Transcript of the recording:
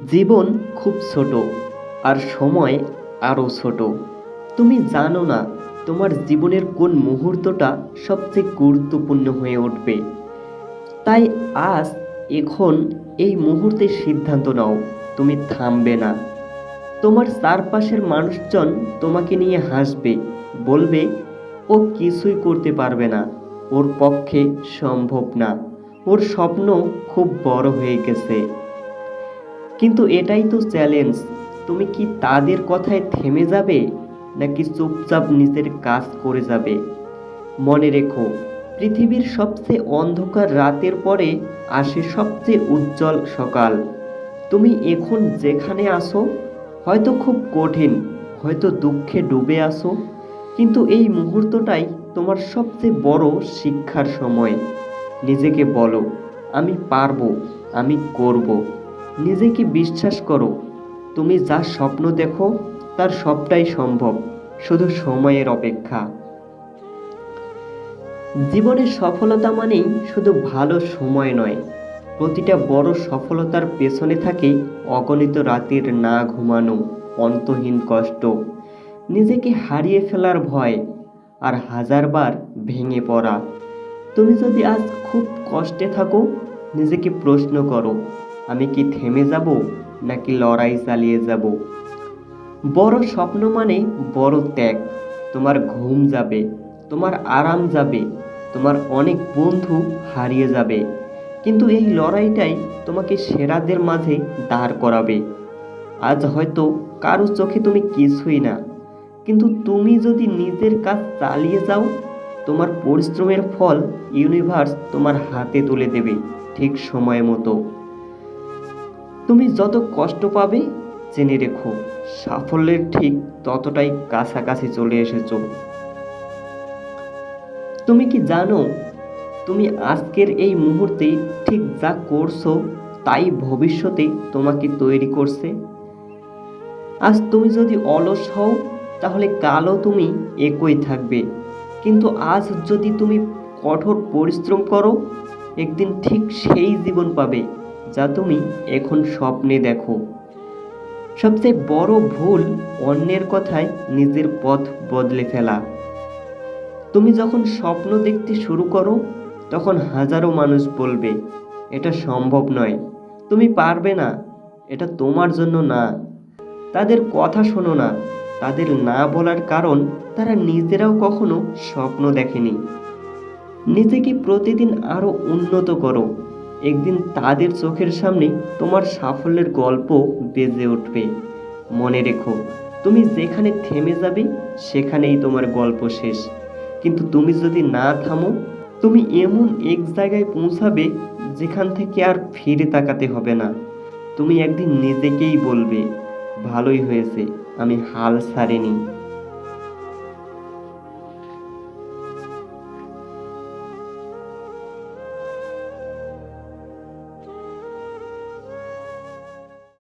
জীবন খুব ছোট আর সময় আরও ছোট। তুমি জানো না তোমার জীবনের কোন মুহূর্তটা সবচেয়ে গুরুত্বপূর্ণ হয়ে উঠবে। তাই আজ এখন এই মুহূর্তে সিদ্ধান্ত নাও, তুমি থামবে না। তোমার চারপাশের মানুষজন তোমাকে নিয়ে হাসবে, বলবে, ও কিছুই করতে পারবে না, ওর পক্ষে সম্ভব না। ওর স্বপ্ন খুব বড় হয়ে গেছে। কিন্তু এটাই তো চ্যালেঞ্জ তুমি কি তাদের কথায় থেমে যাবে, নাকি চুপচাপ নিজের কাজ করে যাবে? মনে রেখো, পৃথিবীর সবচেয়ে অন্ধকার রাতের পরে আসে সবচেয়ে উজ্জ্বল সকাল। তুমি এখন যেখানে আসো হয়তো খুব কঠিন, হয়তো দুঃখে ডুবে আসো কিন্তু এই মুহূর্তটাই তোমার সবচেয়ে বড় শিক্ষার সময়। নিজেকে বলো, আমি পারব, আমি করব। নিজেকে বিশ্বাস করো। তুমি যা স্বপ্ন দেখো, তার সবটাই সম্ভব, শুধু সময়ের অপেক্ষা। জীবনের সফলতা মানেই শুধু ভালো সময় নয়, প্রতিটা বড় সফলতার পেছনে থাকে অগণিত রাতের না ঘুমানো, অন্তহীন কষ্ট। নিজেকে হারিয়ে ফেলার ভয় আর হাজারবার ভেঙে পড়া। তুমি যদি আজ খুব কষ্টে থাকো, নিজেকে প্রশ্ন করো আমি কি থেমে যাব নাকি লড়াই চালিয়ে যাব? বড় স্বপ্ন মানে বড় ত্যাগ। তোমার ঘুম যাবে, তোমার আরাম যাবে, তোমার অনেক বন্ধু হারিয়ে যাবে। কিন্তু এই লড়াইটাই তোমাকে সেরাদের মাঝে দাঁড় করাবে। আজ হয়তো কারও চোখে তুমি কিছুই না, কিন্তু তুমি যদি নিজের কাজ চালিয়ে যাও, তোমার পরিশ্রমের ফল ইউনিভার্স তোমার হাতে তুলে দেবে ঠিক সময় মতো। তুমি যত কষ্ট পাবে, জেনে রেখো, সাফল্যের ঠিক ততটাই কাছাকাছি চলে এসেছ। তুমি কি জানো, তুমি আজকের এই মুহূর্তে ঠিক যা করছ, তাই ভবিষ্যতে তোমাকে তৈরি করছে? আজ তুমি যদি অলস হও, তাহলে কালও তুমি একই থাকবে। কিন্তু আজ যদি তুমি কঠোর পরিশ্রম করো, একদিন ঠিক সেই জীবন পাবে। যা তুমি এখন স্বপ্নে দেখো। সবচেয়ে বড় ভুল অন্যের কথায় নিজের পথ বদলে ফেলা। তুমি যখন স্বপ্ন দেখতে শুরু করো, তখন হাজারো মানুষ বলবে, এটা সম্ভব নয়। তুমি পারবে না। এটা তোমার জন্য না। তাদের কথা শোনো না। তাদের না বলার কারণ তারা নিজেরাও কখনো স্বপ্ন দেখেনি। নিজেকে প্রতিদিন আরও উন্নত করো। একদিন তাদের চোখের সামনে তোমার সাফল্যের গল্প বেজে উঠবে। মনে রেখো, তুমি যেখানে থেমে যাবে, সেখানেই তোমার গল্প শেষ। কিন্তু তুমি যদি না থামো, তুমি এমন এক জায়গায় পৌঁছাবে যেখান থেকে আর ফিরে তাকাতে হবে না। তুমি একদিন নিজেকেই বলবে, ভালোই হয়েছে, আমি হাল ছাড়িনি।